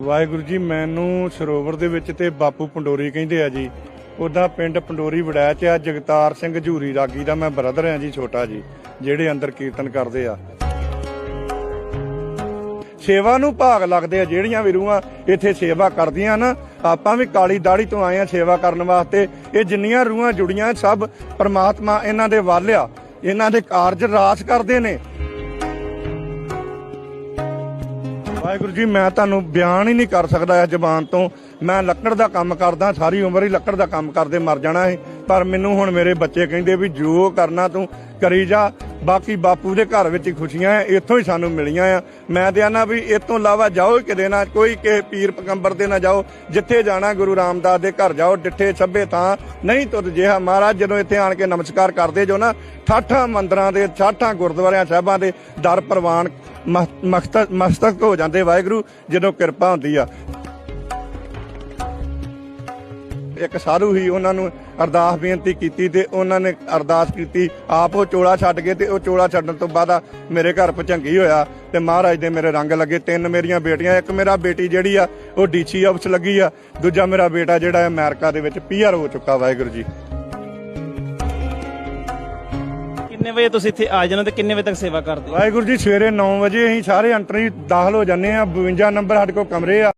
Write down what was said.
ਵਾਹਿਗੁਰੂ ਜੀ, ਮੈਨੂੰ ਸਰੋਵਰ ਦੇ ਵਿੱਚ ਤੇ ਬਾਪੂ ਪੰਡੋਰੀ ਕਹਿੰਦੇ ਆ ਜੀ, ਉਹਦਾ ਪਿੰਡ ਪੰਡੋਰੀ ਵੜੈਚ ਆ ਜਗਤਾਰ ਸਿੰਘ ਝੂਰੀ ਰਾਗੀ ਦਾ ਮੈਂ ਬ੍ਰਦਰ ਆ ਜੀ, ਛੋਟਾ ਜੀ, ਜਿਹੜੇ ਅੰਦਰ ਕੀਰਤਨ ਕਰਦੇ ਆ। ਸੇਵਾ ਨੂੰ ਭਾਗ ਲੱਗਦੇ ਆ, ਜਿਹੜੀਆਂ ਵੀ ਰੂਹਾਂ ਇੱਥੇ ਸੇਵਾ ਕਰਦੀਆਂ ਨਾ ਆਪਾਂ ਵੀ ਕਾਲੀ ਦਾੜੀ ਤੋਂ ਆਏ ਆ ਸੇਵਾ ਕਰਨ ਵਾਸਤੇ, ਇਹ ਜਿੰਨੀਆਂ ਰੂਹਾਂ ਜੁੜੀਆਂ ਸਭ ਪਰਮਾਤਮਾ ਇਹਨਾਂ ਦੇ ਵੱਲ ਆ, ਇਹਨਾਂ ਦੇ ਕਾਰਜ ਰਾਸ ਕਰਦੇ ਨੇ ਵਾਹਿਗੁਰੂ ਜੀ, ਮੈਂ ਤੁਹਾਨੂੰ ਬਿਆਨ ਹੀ ਨਹੀਂ ਕਰ ਸਕਦਾ ਇਸ ਜ਼ਬਾਨ ਤੋਂ। ਮੈਂ ਲੱਕੜ ਦਾ ਕੰਮ ਕਰਦਾ, ਸਾਰੀ ਉਮਰ ਹੀ ਲੱਕੜ ਦਾ ਕੰਮ ਕਰਦੇ ਮਰ ਜਾਣਾ ਹੈ ਪਰ ਮੈਨੂੰ ਹੁਣ ਮੇਰੇ ਬੱਚੇ ਕਹਿੰਦੇ ਵੀ ਜੋ ਕਰਨਾ ਤੂੰ ਕਰੀ ਜਾ। ਬਾਕੀ ਬਾਪੂ ਦੇ ਘਰ ਵਿੱਚ ਹੀ ਖੁਸ਼ੀਆਂ ਆ ਇੱਥੋਂ ਹੀ ਸਾਨੂੰ ਮਿਲੀਆਂ ਆ ਮੈਂ ਤੇ ਆਨਾ ਵੀ ਇਹ ਤੋਂ ਇਲਾਵਾ ਜਾਓ ਕਿਤੇ ਨਾ ਕੋਈ ਕੇ ਪੀਰ ਪਗੰਬਰ ਦੇ ਨਾ ਜਾਓ। ਜਿੱਥੇ ਜਾਣਾ ਗੁਰੂ ਰਾਮਦਾਸ ਦੇ ਘਰ ਜਾਓ, ਡਿੱਠੇ ਛੱਬੇ ਥਾਂ, ਨਹੀਂ ਤੁਰ ਜਿਹਾ ਮਹਾਰਾਜ, ਜਦੋਂ ਇੱਥੇ ਆਣ ਕੇ ਨਮਸਕਾਰ ਕਰਦੇ ਜੋ ਨਾ, ਠਾਠਾਂ ਮੰਦਰਾਂ ਦੇ, ਠਾਠਾਂ ਗੁਰਦੁਆਰਿਆਂ ਸਾਹਿਬਾਂ ਦੇ ਦਰ ਪ੍ਰਵਾਨ ਮਸਤਕ ਹੋ ਜਾਂਦੇ ਵਾਹਿਗੁਰੂ, ਜਦੋਂ ਕਿਰਪਾ ਹੁੰਦੀ ਆ। ਇੱਕ ਸਾਧੂ ਹੀ ਉਹਨਾਂ ਨੂੰ ਅਰਦਾਸ ਬੇਨਤੀ ਕੀਤੀ ਤੇ ਉਹਨਾਂ ਨੇ ਅਰਦਾਸ ਕੀਤੀ ਆਪ ਉਹ ਚੋਲਾ ਛੱਡ ਗਏ ਤੇ ਉਹ ਚੋਲਾ ਛੱਡਣ ਤੋਂ ਬਾਅਦ ਮੇਰੇ ਘਰ ਪਚੰਗੀ ਹੋਇਆ ਤੇ ਮਹਾਰਾਜ ਦੇ ਮੇਰੇ ਰੰਗ ਲੱਗੇ। ਤਿੰਨ ਮੇਰੀਆਂ ਬੇਟੀਆਂ ਇੱਕ ਮੇਰਾ ਬੇਟੀ ਜਿਹੜੀ ਆ ਉਹ ਡੀਸੀ ਆਫਿਸ ਲੱਗੀ ਆ। ਦੂਜਾ ਮੇਰਾ ਬੇਟਾ ਜਿਹੜਾ ਅਮਰੀਕਾ ਦੇ ਵਿੱਚ ਪੀਆਰ ਹੋ ਚੁੱਕਾ ਵਾਹਿਗੁਰੂ ਜੀ। ਕਿੰਨੇ ਵਜੇ ਤੁਸੀਂ ਇੱਥੇ ਆ ਜਾਣਾ ਤੇ ਕਿੰਨੇ ਵਜੇ ਤੱਕ ਸੇਵਾ ਕਰਦੇ ਹੋ? ਵਾਹਿਗੁਰੂ ਜੀ ਸਵੇਰੇ 9 ਵਜੇ ਅਸੀਂ ਸਾਰੇ ਹੀ ਦਾਖਲ ਹੋ ਜਾਂਦੇ ਆ 52 ਨੰਬਰ ਸਾਡੇ ਕੋਲ ਕਮਰੇ ਆ।